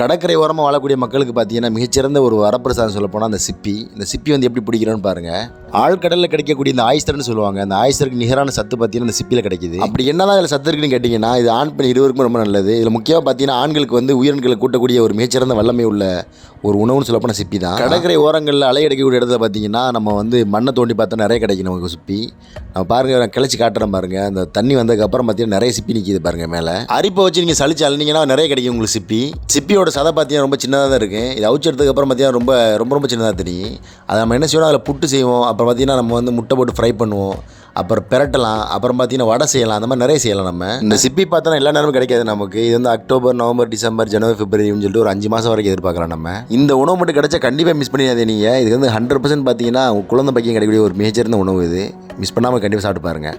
கடற்கரை ஓரமாக வாழக்கூடிய மக்களுக்கு பார்த்தீங்கன்னா மிகச்சிறந்த ஒரு வரப்பிரசாதம் சொல்லப்போனால் அந்த சிப்பி. இந்த சிப்பி வந்து எப்படி பிடிக்கிறோன்னு பாருங்கள் ஆழ்கடலில் கிடைக்கக்கூடிய இந்த ஆயிஸ்டர்னு சொல்லுவாங்க. அந்த ஆயிஸ்டருக்கு நிகரான சத்து பார்த்தீங்கன்னா இந்த சிப்பியில் கிடைக்குது. அப்படி என்னதான் இதில் சத்து இருக்குன்னு கேட்டிங்கன்னா இது ஆண் பெண் இருவருக்கும் ரொம்ப நல்லது. இதில் முக்கியமாக பார்த்தீங்கன்னா ஆண்களுக்கு வந்து உயிரணுக்களை கூட்டக்கூடிய ஒரு மிகச்சிறந்த வல்லமை உள்ள ஒரு உணவுன்னு சொல்ல போனால் சிப்பி தான். கடற்கரை ஓரங்களில் அலை அடிக்கக்கூடிய இடத்துல பார்த்தீங்கன்னா நம்ம வந்து மண்ணை தோண்டி பார்த்தா நிறைய கிடைக்கும் நமக்கு சிப்பி. நம்ம பாருங்க நான் கிளச்சி காட்டுறேன் பாருங்க. அந்த தண்ணி வந்ததுக்கப்புறம் பார்த்தீங்கன்னா நிறைய சிப்பி நிற்கிது பாருங்க மேலே. அரிப்பை வச்சு நீங்கள் சளிச்சு அழுனீங்கன்னா நிறைய கிடைக்கும் உங்களுக்கு சிப்பி. சிப்பியோட சதை பார்த்தீங்கன்னா ரொம்ப சின்னதாக தான் இருக்குது இது அவுச்சு எடுத்ததுக்கப்புறம் பார்த்தீங்கன்னா ரொம்ப ரொம்ப ரொம்ப சின்னதாக தெரியும். அதை நம்ம என்ன செய்வோம் அதில் புட்டு செய்வோம். அப்புறம் பார்த்தீங்கன்னா நம்ம வந்து முட்டை போட்டு ஃப்ரை பண்ணுவோம். அப்புறம் பெரட்டலாம். அப்புறம் பார்த்தீங்கன்னா வடை செய்யலாம். அந்த மாதிரி நிறைய செய்யலாம் நம்ம. இந்த சிப்பி பார்த்தோன்னா எல்லா நேரமும் கிடைக்காது நமக்கு. இது வந்து அக்டோபர் நவம்பர் டிசம்பர் ஜனவரி பிப்ரவரின்னு சொல்லிட்டு ஒரு அஞ்சு மாதம் வரைக்கும் எதிர்பார்க்கலாம் நம்ம. இந்த உணவு மட்டும் கிடைச்சா கண்டிப்பாக மிஸ் பண்ணிடாதே நீங்கள் இது வந்து ஹண்ட்ரட் பர்சன்ட் பார்த்தீங்கன்னா குழந்தை பையன் கிடைக்கக்கூடிய ஒரு மிகச்சிறந்த உணவு இது. மிஸ் பண்ணாமல் கண்டிப்பாக சாப்பிட்டு பாருங்க.